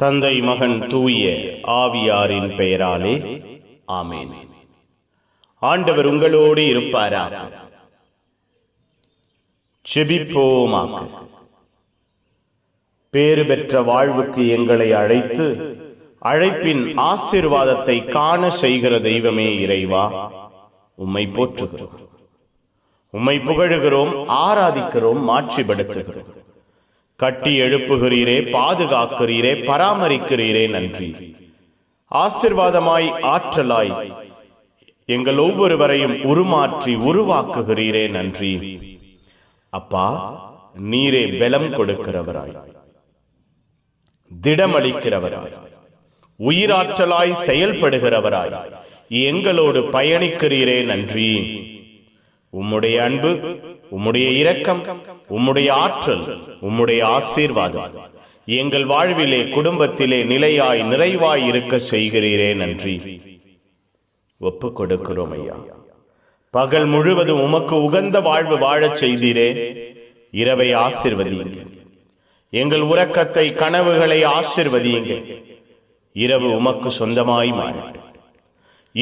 தந்தை மகன் தூய ஆவியாரின் பெயராலே ஆமேன். ஆண்டவர் உங்களோடு இருப்பாரா செபிப்போமாக பேறு பெற்ற வாழ்வுக்கு எங்களை அழைத்து அழைப்பின் ஆசீர்வாதத்தை காண செய்கிற தெய்வமே இறைவா உம்மை போற்றுகிறோம். உம்மை புகழுகிறோம் ஆராதிக்கிறோம் மாட்சிப்படுத்துகிறோம். கட்டி எழுப்புகிறீரே பாதுகாக்கிறீரே பராமரிக்கிறீரே நன்றி. ஆசிர்வாதமாய் ஆற்றலாய் எங்கள் ஒவ்வொருவரையும் உருமாற்றி உருவாக்குகிறீரே நன்றி. அப்பா நீரே பலம் கொடுக்கிறவராய். திடமளிக்கிறவராய். உயிராற்றலாய் செயல்படுகிறவராய். எங்களோடு பயணிக்கிறீரே நன்றி. உம்முடைய அன்பு உம்முடைய இரக்கம் உம்முடைய ஆற்றல் உம்முடைய ஆசீர்வாதம். எங்கள் வாழ்விலே குடும்பத்திலே நிலையாய் நிறைவாய் இருக்க செய்கிறீரே நன்றி. ஒப்பு கொடுக்கிறோம் ஐயா. பகல் முழுவதும் உமக்கு உகந்த வாழ்வு வாழச் செய்தீரே. இரவை ஆசிர்வதியுங்க எங்கள் உறக்கத்தை கனவுகளை ஆசிர்வதியுங்க இரவு உமக்கு சொந்தமாய் மாறட்டும்.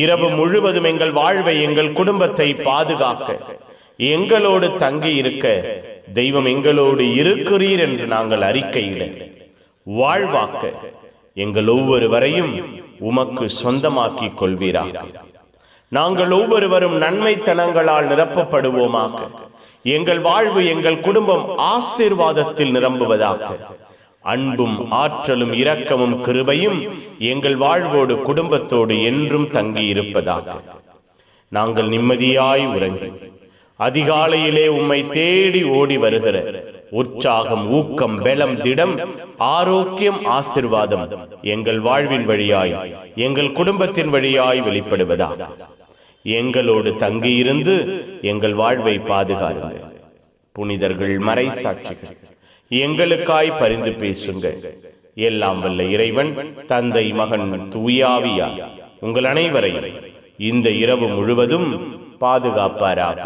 இரவு முழுவதும் எங்கள் வாழ்வை எங்கள் குடும்பத்தை பாதுகாக்க எங்களோடு தங்கி இருக்க தெய்வம் எங்களோடு இருக்கிறீர் என்று நாங்கள் அறிக்கையிட வாழ்வாக்க எங்கள் ஒவ்வொருவரையும் உமக்கு சொந்தமாக்கிக் கொள்வீராக. நாங்கள் ஒவ்வொருவரும் நன்மைத்தனங்களால் நிரப்பப்படுவோமாக. எங்கள் வாழ்வு எங்கள் குடும்பம் ஆசீர்வாதத்தில் நிரம்புவதாக. அன்பும் ஆற்றலும் இரக்கமும் கிருபையும் எங்கள் வாழ்வோடு குடும்பத்தோடு என்றும் தங்கி இருப்பதாக நாங்கள் நிம்மதியாய் உறங்கி அதிகாலையிலே உம்மை தேடி ஓடி வருகிற உற்சாகம் ஊக்கம் பலம் திடம் ஆரோக்கியம் ஆசிர்வாதம் எங்கள் வாழ்வின் வழியாய் எங்கள் குடும்பத்தின் வழியாய் வெளிப்படுவதாக. எங்களோடு தங்கியிருந்து எங்கள் வாழ்வை பாதுகாருங்கள். புனிதர்கள் மறை சாட்சிகள் எங்களுக்காய் பரிந்து பேசுங்க எல்லாம் வல்ல இறைவன் தந்தை மகன் தூயாவியா. உங்கள் அனைவரையும் இந்த இரவு முழுவதும் பாதுகாப்பாராக.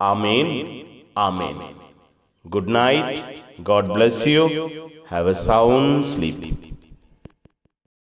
Amen amen. Good night God bless you have a sound sleep